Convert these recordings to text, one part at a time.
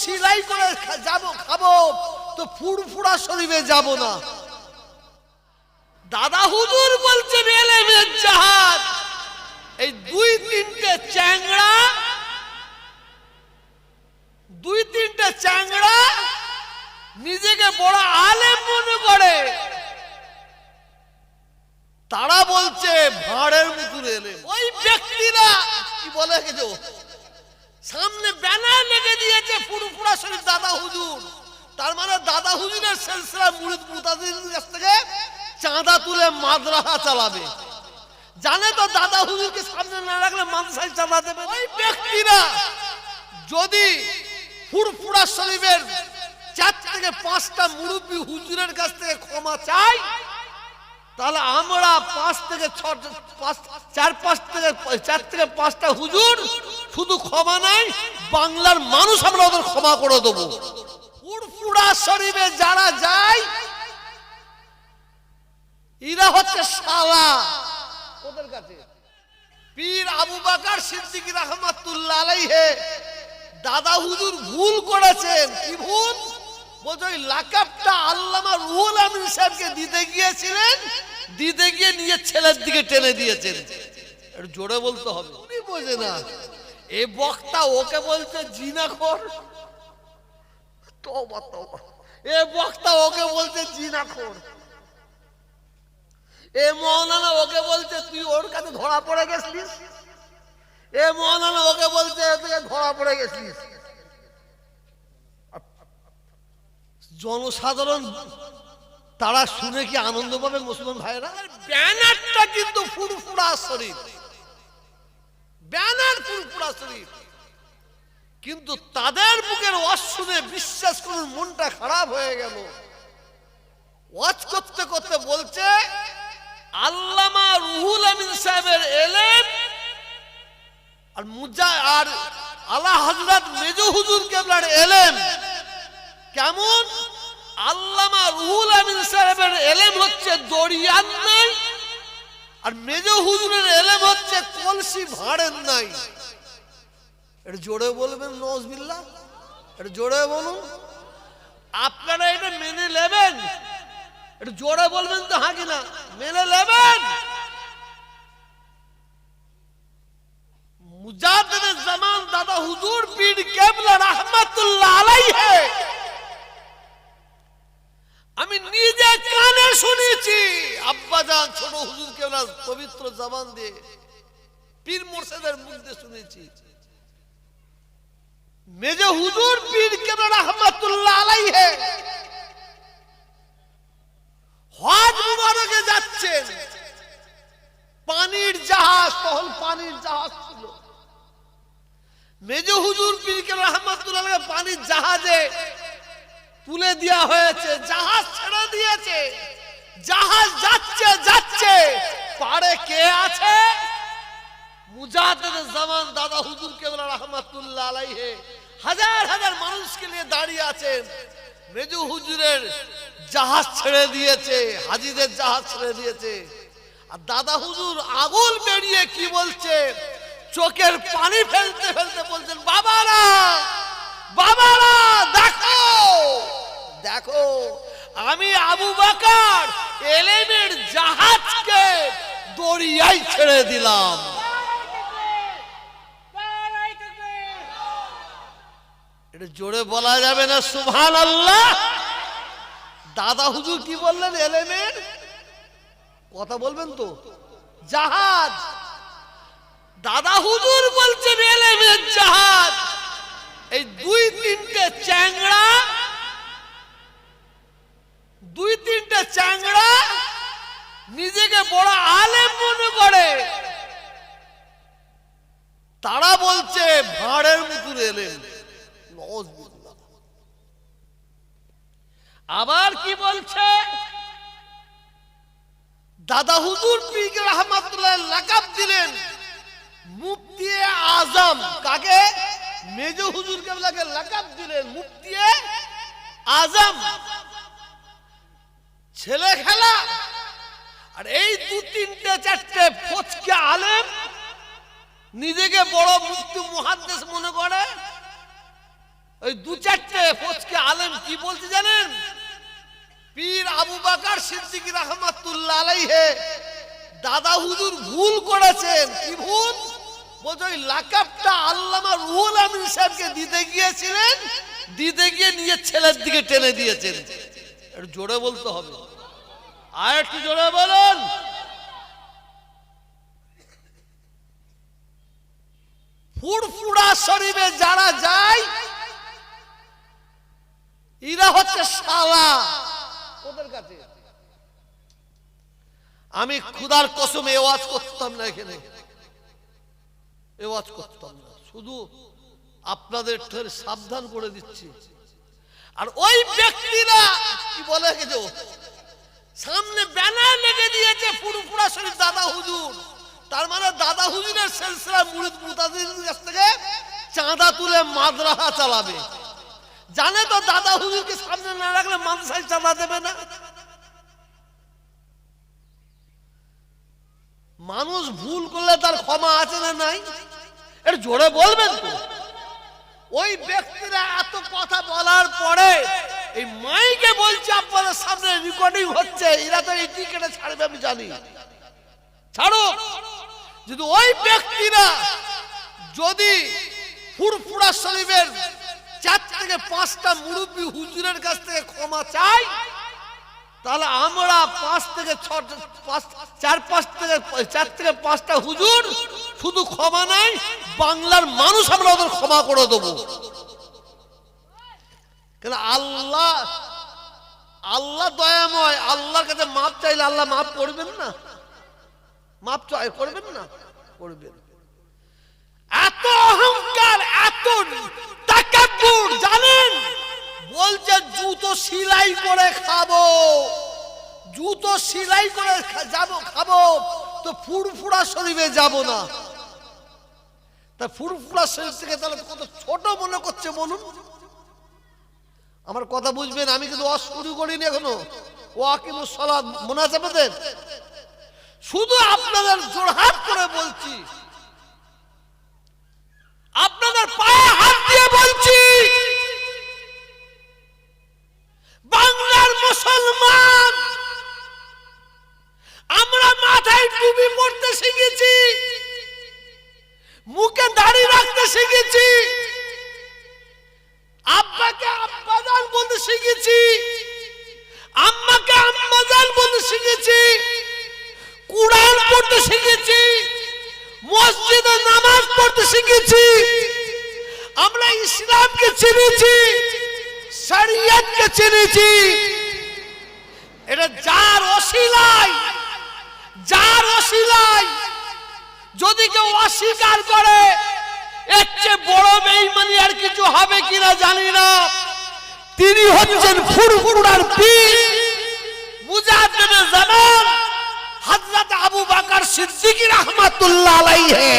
সিলাই করে যাব, খাব। তো ফুরফুরা শরীফে যাব না। দাদা হুজুর এলেমের জাহাজ। এই দুই তিনটে চ্যাংড়া, দুই তিনটে চ্যাংড়া নিজেকে বড় আলেম মনে করে। তারা বলছে, ভাঁড়ের মতন এলে ওই ব্যক্তিরা কি বলে কিছু সামনে ব্যানার লেগে দিয়েছে ফুরফুরা শরীফ দাদা হুজুর। তার মানে দাদা হুজুরের সিলসিলা মুরিদ মুতাজিদের কাছ থেকে চাঁদা তুলে মাদ্রাসা চালাবে। জানে তো দাদা হুজুরকে সামনে না রাখলে মাদ্রাসায় চাঁদা দেবে? ওই ব্যক্তিরা যদি ফুরফুরা শরীফের চার থেকে পাঁচটা মুরব্বী হুজুরের কাছ থেকে ক্ষমা চাই, তাহলে আমরা পাঁচ থেকে ছ পাঁচ চার পাঁচ থেকে চার থেকে পাঁচটা হুজুর শুধু ক্ষমা নাই, বাংলার মানুষ আমরা ওদের ক্ষমা করে দেবো। ফুরফুরা শরীফে যারা যায়, এরা হচ্ছে শালা। ওদের কাছে। পীর আবু বাকার সিদ্দিকী রহমাতুল্লাহ আলাইহে, দাদা হুজুর ভুল করেছেন। কি ভুল? বলছে ওই আল্লামা রুহুল আমিন সাহেবকে দিতে গিয়েছিলেন, দিতে গিয়ে নিয়ে ছেলের দিকে টেনে দিয়েছেন। জোরে বলতে হবে। উনি বোঝে না। এ বক্তা ওকে বলছে জিনাখোর তওবা এ বক্তা ওকে বলছে জিনাখোর এ মৌলানা ওকে বলছে, তুই ওর কাছে ধরা পড়ে গেছিস এ মৌলানা ওকে বলছে ধরা পড়ে গেছিস জনসাধারণ, তারা শুনে কি আনন্দ পাবে মুসলমান ভাইরা ব্যানারটা কিন্তু ফুরফুরা শরীফ। ব্যানার ফুরফুরা শরীফ। কিন্তু তাদের বুকের ওয়াজ শুনে বিশ্বাস করুন, মনটা খারাপ হয়ে গেল। ওয়াজ করতে করতে বলছে, আল্লামা রুহুল আমিন সাহেবের এলেম আর মুজা আর আল্লাহ হজরত মেজো হুজুর কেবলার এলেন কেমন? আল্লামা রুহুল আমিন সাহেবের এলেম হচ্ছে দরিয়ান নাই আর মেজো হুজুরের এলেম হচ্ছে কলসি ভাড়েন নাই। এটা জোরে বলবেন নজবিল্লা এটা জোরে বলুন। আপনারা এটা মেনে নেবেন। এটা জোরে বলবেন তো হাঁকি না মেনে নেবেন। মুজাদ্দিদ জামান দাদা হুজুর পীর কেবলা রহমাতুল্লাহ আলাইহে আমি নিজে কানে শুনেছি আব্বাজান ছোট হুজুর কেবলা পবিত্র জবান দিয়ে পীর মোর্শেদের মুখে শুনেছি। মেজে হুজুর পীর কেবলা রহমাতুল্লাহ আলাইহে? হজ মুবারকে যাচ্ছেন। পানির জাহাজ, তখন পানির জাহাজ ছিল। মেজ হুজুর পীরকে রহমাতুল্লাহ পানির জাহাজে তুলে দেওয়া হয়েছে, জাহাজ ছেড়ে দিয়েছে। জাহাজ যাচ্ছে যাচ্ছে। পারে কে আছে? মুজাহিদ জামান দাদা হুজুর কেবলা রহমাতুল্লাহ আলাইহে। হাজার হাজার মানুষকে নিয়ে দাঁড়িয়ে আছেন। মেজু হুজুরের জাহাজ ছেড়ে দিয়েছে, হাজিদের জাহাজ ছেড়ে দিয়েছে। আর দাদা হুজুর আগুল বেরিয়ে কি বলছে? চোখের পানি ফেলতে ফেলতে বলছেন, বাবারা বাবারা, দেখো দেখো, আমি আবু বাকার এলেমের জাহাজকে দরিয়ায় ছেড়ে দিলাম। এটা জোরে বলা যাবে না সুভান আল্লাহ দাদা হুজুর কি বললেন, এলেমের? কথা বলবেন তো। জাহাজ। দাদা হুজুর বলছেন, এলেমের জাহাজ। এই দুই তিনটে চ্যাংড়া দুই তিনটা চ্যাংড়া নিজেকে বড় আলেম মনে করে। তারা বলছে, ভাঁড়ের মতন এলেন। আবার কি বলছে? দাদা হুজুর পীর রহমাতুল্লাহ লাকাব দিলেন। মুফতি আজম কাকে? মেজ হুজুর কেবলাকে লাকাব দিলেন। মুফতি আজম ছেলে খেলা আর এই দু তিনটে চারটে ফচকে আলেম নিজেকে বড় মুক্তি মহাদ্দেশ মনে করে? ওই দু চারটে ফচকে আলেম কি বলছে জানেন? পীর আবু বাকার সিদ্দিকী রহমাতুল্লাহ আলাইহে দাদা হুজুর ভুল করেছেন। কি ভুল? বলছে, ওই লাকাবটা আল্লামা রুহুল আমিন সাহেবকে দিতে গিয়েছিলেন, দিতে গিয়ে নিজের ছেলের দিকে টেনে দিয়েছেন। একটু জোরে বলতে হবে। আর একটু জোরে বলুন। ফুরফুরা শরীফে যারা যায়, এরা হচ্ছে শালা। ওদের কাছে। আমি খুদার কসমে এওয়াজ করতাম না এখানে। এওয়াজ করতাম না। শুধু আপনাদের সাবধান করে দিচ্ছি। আর ওই ব্যক্তিরা, কি বলে গেছো সামনে ব্যানার লেগে দিয়েছে ফুরফুরা শরীফ দাদা হুজুর। তার মানে দাদা হুজুরের সিলসিলা মুরিদ মুতাজিদের কাছ থেকে চাঁদা তুলে মাদ্রাসা চালাবে। জানে তো দাদা হুজুরকে সামনে না রাখলে মাদ্রাসায় চাঁদা দেবে না। মানুষ ভুল করলে তার ক্ষমা আছে না নাই? এটা জোরে বলবেন তো। ওই ব্যক্তিরা এত কথা বলার পরে এই মাইকে বলছে, আপনাদের সামনে রেকর্ডিং হচ্ছে, এরা তো এই টিকেটে ছাড়বে আমি জানি। ছাড়ো যদি ওই ব্যক্তিরা যদি ফুরফুরা শরীফের চার থেকে পাঁচটা মুরব্বী হুজুরের কাছ থেকে ক্ষমা চাই তাহলে আমরা পাঁচ থেকে ছটা চার, পাঁচ থেকে, চার থেকে পাঁচটা হুজুর শুধু ক্ষমা নাই, বাংলার মানুষ আমরা ওদের ক্ষমা করে দেবো। কেন আল্লাহ আল্লাহ দয়াময়, আল্লাহর কাছে মাপ চাইলে আল্লাহ মাপ করবেন না? মাপ চাই, করবেন না? করবেন। এত অহংকার, এত টাকাপুর জানেন? বলছে, জুতো সিলাই করে খাব। জুতো সিলাই করে যাব, খাব। তো ফুরফুরা শরীফে যাব না। তা ফুরফুরা শরীফ থেকে তাহলে কত ছোট মনে করছে বলুন? আমার কথা বুঝবেন, আমি কিন্তু অস করিনি এখনও। ও কিন্তু সলাদ মনে আছে আপনাদের শুধু আপনাদের জোরহাট করে বলছি। আপনাদের পায়ে হাত দিয়ে বলছি। বাংলার মুসলমান, আমরা মাথায় টুপি পড়তে শিখেছি, মুখে দাড়ি রাখতে শিখেছি, আব্বাকে আব্বাজান বলতে শিখেছি, আম্মাকে আম্মাজান বলতে শিখেছি। কুরআন পড়তে শিখেছি, মসজিদে নামাজ পড়তে শিখেছি, আমরা ইসলামকে চিনেছি, শরিয়তকে চিনেছি। এটা যার অশিলাই যার অশিলাই যদি কেউ অস্বীকার করে, এর চেয়ে বড় বেঈমানি আর কিছু হবে কিনা জানি না। তিনি হচ্ছেন ফুরফুরার পীর মুজাহিদ জামান হযরত আবু বকর সিদ্দিকী রহমাতুল্লাহ আলাইহি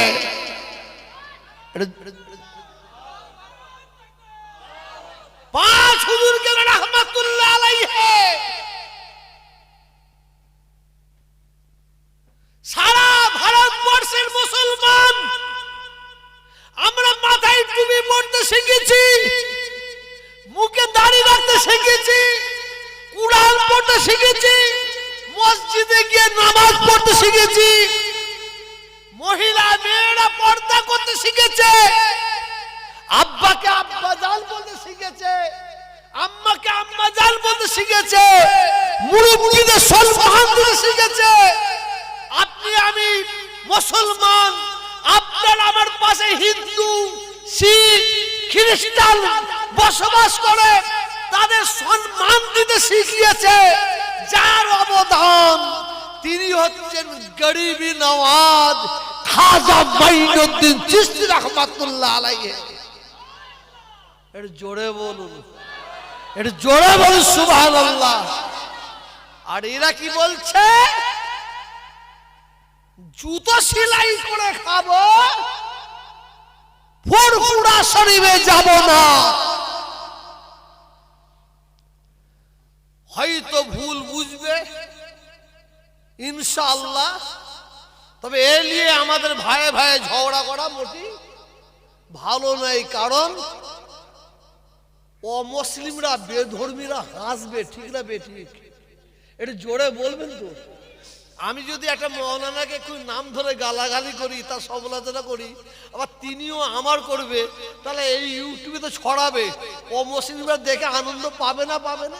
পাঁচ হুজুরকে রহমাতুল্লাহ আলাইহি সারা শিখেছে। মুরব্বীদের সম্মান দিতে শিখেছে। আপনি আমি মুসলমান, আপনার আমার পাশে হিন্দু, শিখ, খ্রিস্টান বসবাস করে তাদের সম্মান দিতে শিখিয়েছে। যার অবদান তিনি হচ্ছেন গরিবী নওয়াজ খাজা মাইনুদ্দিন চিশতি রহমাতুল্লাহ আলাইহি। এটা জোরে বলুন। এটা জোরে বলুন, সুবহানাল্লাহ। আর এরা কি বলছে? জুতো সেলাই করে খাব, ফুরফুরা শরীফে যাব না। হয়তো ভুল বুঝবে, ইনশাআল্লাহ। তবে এ নিয়ে আমাদের ভাইয়ে ভাইয়ে ঝগড়া করা মোটি ভালো নয়, কারণ অমুসলিমরা বেধর্মীরা হাসবে, ঠিক না বে ঠিক? একটু জোরে বলবেন তো। আমি যদি একটা মৌলানাকে খুব নাম ধরে গালাগালি করি তার সমালোচনা করি, আবার তিনিও আমার করবে, তাহলে এই ইউটিউবে তো ছড়াবে। অমুসলিমরা দেখে আনন্দ পাবে না পাবে না?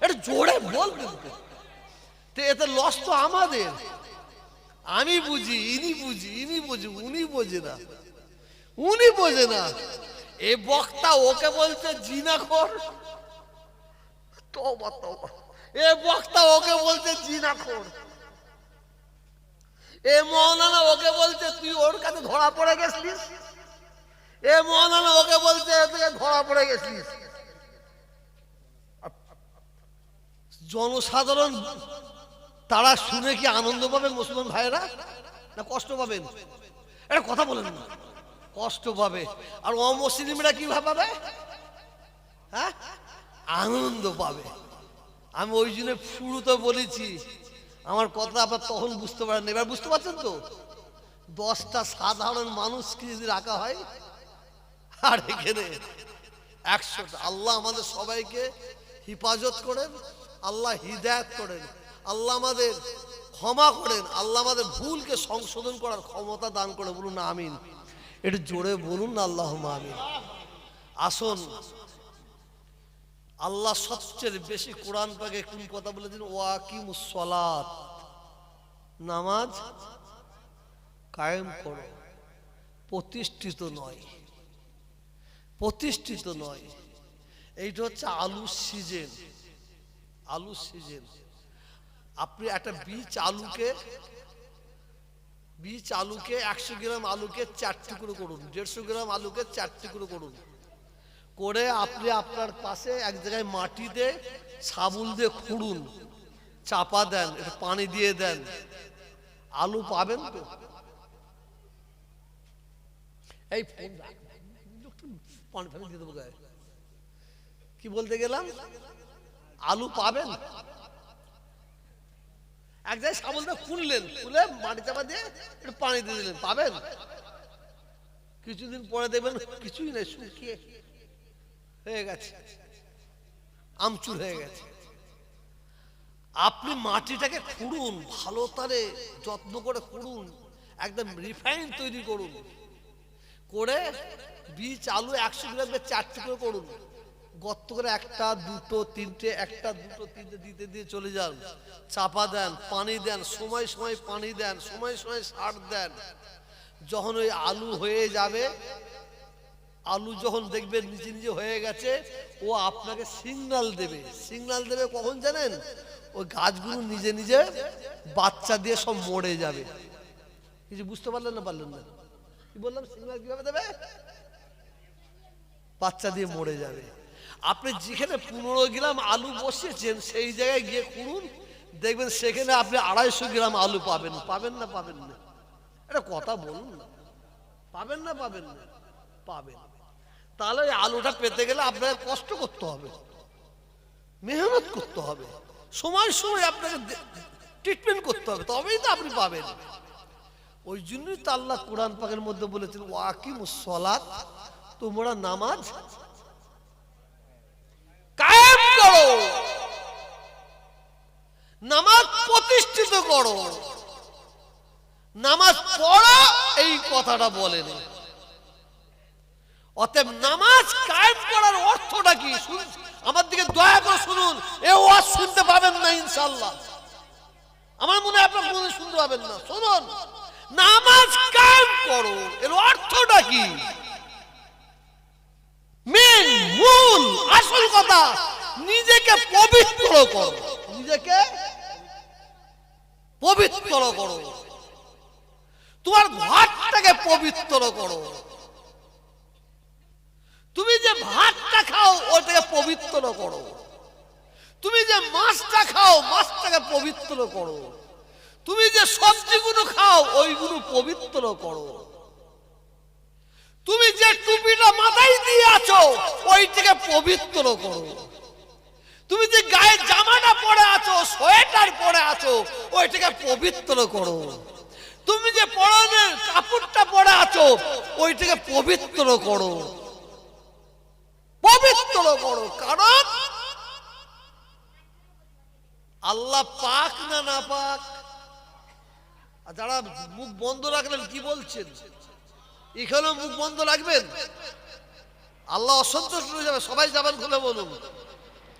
এটা জোরে বলবেন তো। এতে লস তো আমাদের। আমি বুঝি, ইনি বুঝি ইনি বুঝি, উনি বোঝে না। উনি বোঝে না। এ বক্তা ওকে বলছে জিনাখোর তওবা এ বক্তা ওকে বলছে জিনাখোর এ মৌলানা ওকে বলছে, তুই ওর কাছে ধরা পড়ে গেছিস এ মৌলানা ওকে বলছে ধরা পড়ে গেছিস জনসাধারণ, তারা শুনে কি আনন্দ পাবে মুসলমান ভাইয়েরা? না কষ্ট পাবেন এটা কথা বলেন না। কষ্ট পাবে। আর অমুসলিমরা কি পাবে? হ্যাঁ? আনন্দ পাবে। আমি ওই জন্য শুরুতে বলেছি, আমার কথা আপনার তখন বুঝতে পারেন এবার বুঝতে পারছেন তো? দশটা সাধারণ মানুষকে যদি রাখা হয়, আর এখানে একশোটা। আল্লাহ আমাদের সবাইকে হিফাজত করেন, আল্লাহ হিদায়ত করেন, আল্লাহ আমাদের ক্ষমা করেন, আল্লাহ আমাদের ভুলকে সংশোধন করার ক্ষমতা দান করে বলুন, আমিন। একটু জোরে বলুন না আল্লাহ আমিন। আসুন। আল্লাহ সবচেয়ে বেশি কোরআন পাকে কোন কথা বলেছেন ওয়াকিম সলাত নামাজ কায়েম করো। প্রতিষ্ঠিত নয়। প্রতিষ্ঠিত নয়। এইটা হচ্ছে আলুর সিজন। আলুর সিজন। আপনি একটা বীজ আলুকে বীজ আলুকে একশো গ্রাম আলুকে চার টুকরো করুন, দেড়শো গ্রাম আলুকে চার টুকরো করুন। করে আপনি আপনার পাশে এক জায়গায় মাটিতে সাবুল দিয়ে খুঁড়ুন, চাপা দেন পানি দিয়ে দেন। আলু পাবেন তো? এই কি বলতে গেলাম? আলু পাবেন? এক জায়গায় সাবলটা খুললেন, খুলে মাটি চাপা দিয়ে একটু পানি দিয়ে দিলেন। পাবেন? কিছুদিন পরে দেখবেন কিছুই নেই, শুকিয়ে হয়ে গেছে। আমচুর হয়ে গেছে। আপনি মাটিটাকে খুঁড়ুন, ভালো তারে যত্ন করে খুঁড়ুন, একদম রিফাইন তৈরি করুন। করে বীজ, আলু একশো গ্রামের চারটে করে করুন। গর্ত করে একটা, দুটো, তিনটে, একটা, দুটো, তিনটে, দিতে দিয়ে চলে যান। চাপা দেন, পানি দেন, সময় সময় পানি দেন, সময় সময় সার দেন। যখন ওই আলু হয়ে যাবে, আলু যখন দেখবেন নিজে নিজে হয়ে গেছে, ও আপনাকে সিগনাল দেবে। সিগনাল দেবে কখন জানেন? ওই গাছগুলো নিজে নিজে বাচ্চা দিয়ে সব মরে যাবে। কিছু বুঝতে পারলেন না পারলেন না? কি বললাম? সিগনাল কীভাবে দেবে? বাচ্চা দিয়ে মরে যাবে। আপনি যেখানে পনেরো গ্রাম আলু বসিয়েছেন, সেই জায়গায় গিয়ে খুঁড়ুন, দেখবেন সেখানে আপনি আড়াইশো গ্রাম আলু পাবেন। পাবেন না পাবেন না? এটা কথা বলুন না। পাবেন না পাবেন না? পাবেন। তাহলে ওই আলুটা পেতে গেলে আপনাকে কষ্ট করতে হবে। মেহনত করতে হবে। সময় সময় আপনাকে ট্রিটমেন্ট করতে হবে, তবেই তো আপনি পাবেন। ওই জন্যই তো আল্লাহ কোরআন পাকের মধ্যে বলেছেন ওয়াকিম সলাত, তোমরা নামাজ করো। নামাজ প্রতিষ্ঠিত করো। নামাজ পড়ো এই কথাটা বলেনি অতএব নামাজ কায়েম করার অর্থটা কি? আমার দিকে দয়া করে শুনুন। এ ওয়াজ শুনতে পাবেন না ইনশাল্লাহ আমার মনে হয় আপনার মনে শুনতে পাবেন না। শুনুন, নামাজ কায়েম করো। এর অর্থটা কি? মেন, মূল, আসল কথা নিজেকে পবিত্র করো। নিজেকে পবিত্র করো। তোমার ঘরটাকে পবিত্র করো। তুমি যে ভাতটা খাও, ওটাকে পবিত্র করো। তুমি যে মাছটা খাও, মাছটাকে পবিত্র করো। তুমি যে সবজিগুলো খাও, ওইগুলো পবিত্র করো। তুমি যে টুপিটা মাথায় দিয়ে আছো, ওইটাকে পবিত্র করো। তুমি যে গায়ে জামাটা পরে আছো, সোয়েটার পরে আছো, ওইটাকে পবিত্র করো। তুমি যে পরনের কাপড়টা পরে আছো, ওইটাকে পবিত্র করো। পবিত্র করো, কারণ আল্লাহ পাক না না পাক? যারা মুখ বন্ধ রাখলেন কি বলছেন? এখানেও মুখ বন্ধ রাখবেন? আল্লাহ অসন্তুষ্ট হয়ে যাবে, সবাই যাবেন খুলে বলুন।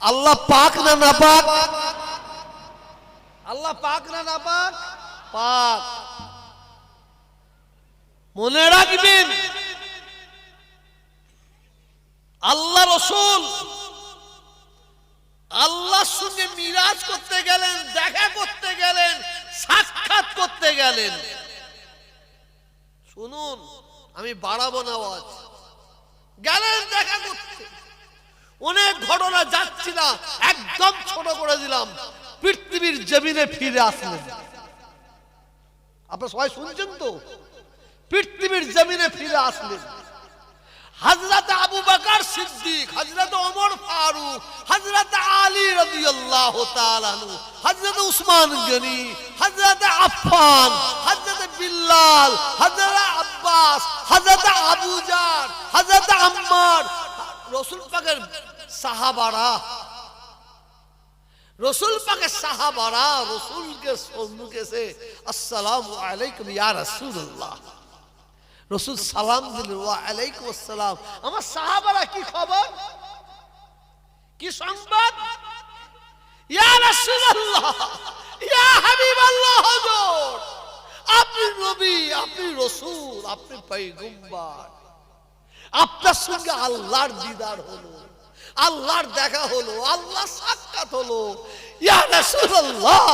আল্লাহ পাক না না পাক? আল্লাহ পাক না না পাক? পাক। মনে রাখবেন, আল্লাহ রসুল আল্লাহর সঙ্গে মিরাজ করতে গেলেন, দেখা করতে গেলেন, সাক্ষাৎ করতে গেলেন। শুনুন, আমি বাড়াবো না আওয়াজ। গেলেন দেখা করতে। অনেক ঘটনা যাচ্ছি না, একদম ছোট করে দিলাম। পৃথিবীর জমিনে ফিরে আসলেন। আপনারা সবাই শুনছেন তো? পৃথিবীর জমিনে ফিরে আসলেন। হজরত আবু বকর সিদ্দিক হজরত ওমর ফারুক হজরত আলী রাদিয়াল্লাহু হজরত উসমান গনি হজরত হজরত বিল্লাল হজরত আব্বাস হজরত আবু জার হজরত আম্মার রসুল পাকের সাহাবারা, রসুল পাকের সাহাবারা রসুলকে সম্মুখে আসসালামু আলাইকুম ইয়া রাসূলুল্লাহ। রসুল সালাম দিলেন, ওয়া আলাইকুম আসসালাম। আমার সাহাবারা কি খবর? কি সংবাদ? ইয়া রাসূলুল্লাহ, ইয়া হাবিবাল্লাহ হুজুর, আপনি নবী, আপনি রসুল, আপনি পয়গম্বর। আপনার সঙ্গে আল্লাহর দিদার হলো, আল্লাহর দেখা হলো আল্লাহ সাক্ষাৎ হলো। ইয়া রাসূলুল্লাহ,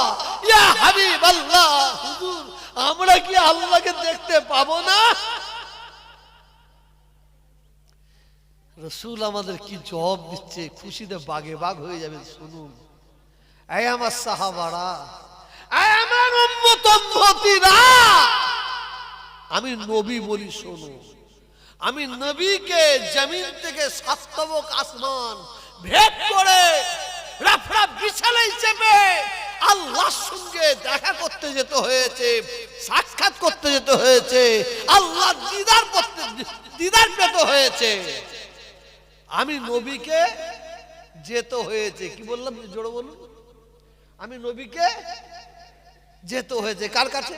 ইয়া হাবিবাল্লাহ, হুজুর, আমরা কি আল্লাহকে দেখতে পাবো না? রসুল আমাদের কি জবাব দিচ্ছে? খুশিতে বাগে বাগ হয়ে যাবে, শুনুন। এই আমার সাহাবারা, এই আমার উম্মত উম্মতিরা আমি নবী বলি শোনো আমি নবীকে জমিন থেকে সাস্তবক আসমান ভেদ করে রাফরা বিছানায় চেপে আল্লাহর সঙ্গে দেখা করতে যেতে হয়েছে, সাক্ষাৎ করতে যেতে হয়েছে আল্লাহ দিদার করতে, দিদার পেতে হয়েছে। আমি নবীকে যেতে হয়েছে, কি বললাম জোরে বলুন। আমি নবীকে যেতে হয়েছে, কার কাছে?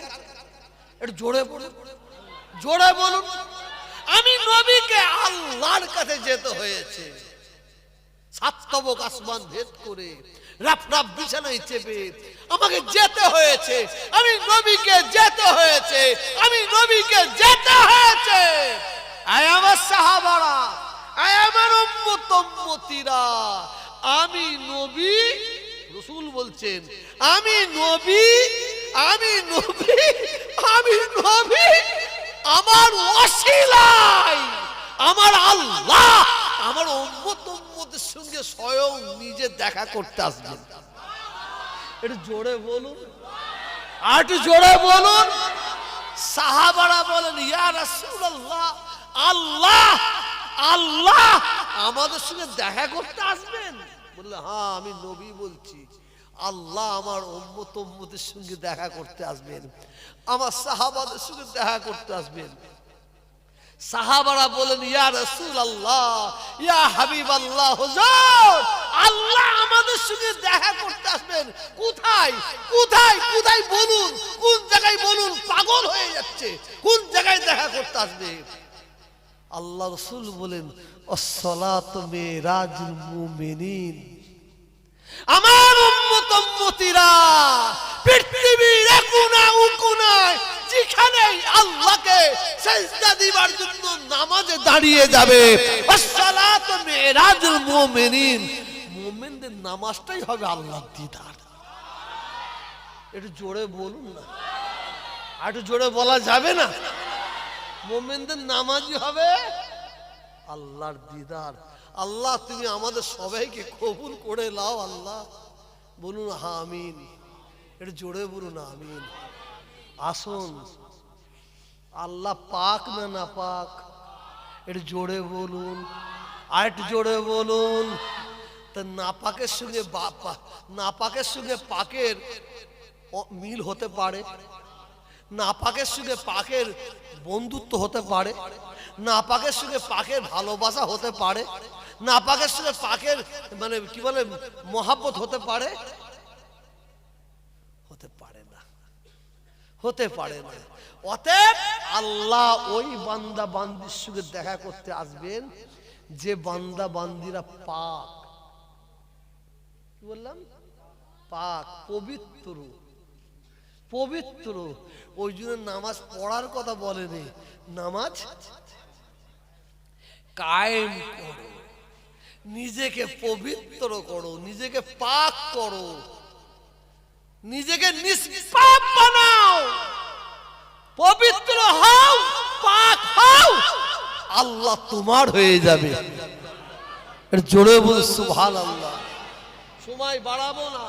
একটু জোরে বলুন জোরে বলুন। আমি নবীকে আল্লাহর কাছে যেতে হয়েছে। সাতবক আসমান ভেদ করে রাপ বিছানায় চেপে আমাকে যেতে হয়েছে। আমি নবীকে যেতে হয়েছে। আমি নবীকে যেতে হয়েছে। আয় আমার সাহাবারা, আয় আমার উম্মত উম্মতিরা। আমি নবী, রসুল বলছেন, আমি নবী আমি নবী আমি নবী। আমার ওসিলাই আমার আল্লাহ, আমার উম্মত উম্মতের সঙ্গে স্বয়ং নিজে দেখা করতে আসবেন একটু জোরে বলুন। আর একটু জোরে বলুন। সাহাবারা বলেন, ইয়া রাসূলুল্লাহ, আল্লাহ আল্লাহ, আমাদের সঙ্গে দেখা করতে আসবেন? বললে হ্যাঁ আমি নবী বলছি। আল্লাহ আমার উম্মত সঙ্গে দেখা করতে আসবেন। আমার সাহাবাদের সঙ্গে দেখা করতে আসবেন। সাহাবারা বলেন, ইয়া রসুল আল্লাহ ইয়া হাবিব আল্লাহ হুজুর, আল্লাহ আমাদের সঙ্গে দেখা করতে আসবেন। কোথায়? কোথায়? কোথায় বলুন? কোন জায়গায় বলুন? পাগল হয়ে যাচ্ছে। কোন জায়গায় দেখা করতে আসবে? আল্লাহ রসুল বলেন অসলাত মেরাজুল মুমিনিন। আমার উম্মত উম্মতিরা পৃথিবীর একুনা উকুনায় যেখানেই আল্লাহকে সেজদা দিবার জন্য নামাজে দাঁড়িয়ে যাবে। মুমিনিন। মুমিনদের নামাজটাই হবে আল্লাহর দিদার। একটু জোরে বলুন না। আর একটু জোরে বলা যাবে না। মোমেনদের নামাজি হবে আল্লাহর দিদার। আল্লাহ, তুমি আমাদের সবাইকে কবুল করে লাও আল্লাহ। বলুন হা আমিন। এটা জোরে বলুন, আমিন। আসুন। আল্লাহ পাক না না পাক? একটু জোরে বলুন। একটু জোরে বলুন। তা নাপাকের সঙ্গে নাপাকের সঙ্গে পাকের মিল হতে পারে। নাপাকের সঙ্গে পাকের বন্ধুত্ব হতে পারে। নাপাকের সঙ্গে পাকের ভালোবাসা হতে পারে। নাপাকের সঙ্গে পাকের মানে কি বলে, মহাব্বত হতে পারে? হতে পারে না। হতে পারে না। অতএব আল্লাহ ওই বান্দা বান্দির সঙ্গে দেখা করতে আসবেন, যে বান্দা বান্দিরা পাক। কি বললাম? পাক, পবিত্র। পবিত্র। ওই জন্য নামাজ পড়ার কথা বলেনি নামাজ কায়েম করো। নিজেকে পবিত্র করো, নিজেকে পাক করো, নিজেকে নিষ্পাপ বানাও, পবিত্র হও, পাক হও, আল্লাহ তোমার হয়ে যাবে। জোরে বল সুভান আল্লাহ সময় বাড়াবো না।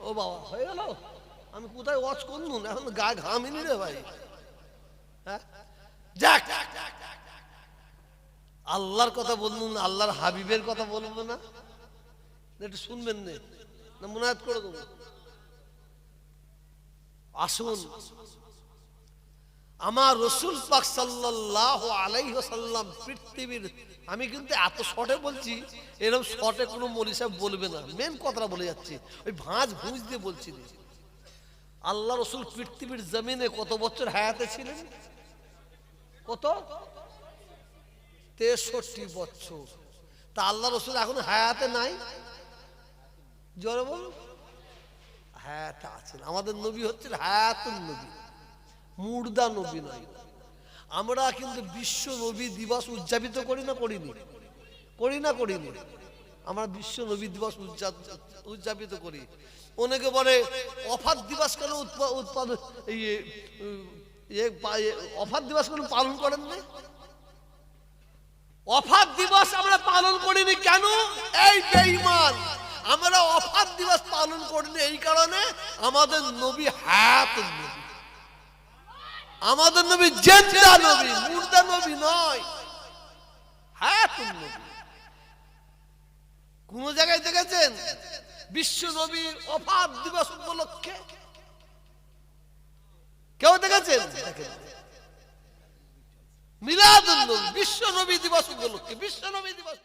ও বাবা, হয়ে গেল? আমি কোথায় ওয়াচ করলুন এখন গা ঘামিনি রে ভাই। হ্যাঁ? যাক। আল্লাহর কথা বললুন আল্লাহর হাবিবের কথা বলব না। একটু শুনবেন নে। না করে দেবো। আসুন। আমার রসুল পাক সাল্লাল্লাহু আলাইহি ওয়াসাল্লাম পৃথিবীর, আমি কিন্তু এত শর্টে বলছি এরকম শর্টে কোনো মলি সাহেব বলবে না। মেন কথাটা বলে যাচ্ছি, ওই ভাঁজ ভুঁজ দিয়ে বলছি। আল্লাহ রসুল পৃথিবীর জমিনে কত বছর হায়াতে ছিলেন? কত? তেষট্টি বছর। তা আল্লাহ রসুল এখন হায়াতে নাই? জোরে বল। হায়াতে আছেন। আমাদের নবী হচ্ছেন হায়াতুন নবী। মুর্দা নবী নয়। আমরা কিন্তু বিশ্ব নবী দিবস উদযাপিত করি না করিনি করি না করিনি আমরা বিশ্ব নবী দিবস উদযা- উদযাপিত করি। অনেকে বলে অফার দিবস কেন উৎপা- উৎপাদন এ পা- এ, অফার দিবস কেন পালন করেন না? অফার দিবস আমরা পালন করিনি কেন? এই বেঈমান, আমরা অফার দিবস পালন করিনি এই কারণে আমাদের নবী হায়াত আমাদের নবী জেন্দা নবী, মুর্দা নবী নয়। হায়াত নবী। কোন জায়গায় দেখেছেন? বিশ্ব নবীর অফার দিবস উপলক্ষে? কেউ দেখেছেন? দেখেন মিলাদ বিশ্ব নবী দিবস উপলক্ষে বিশ্ব নবী দিবস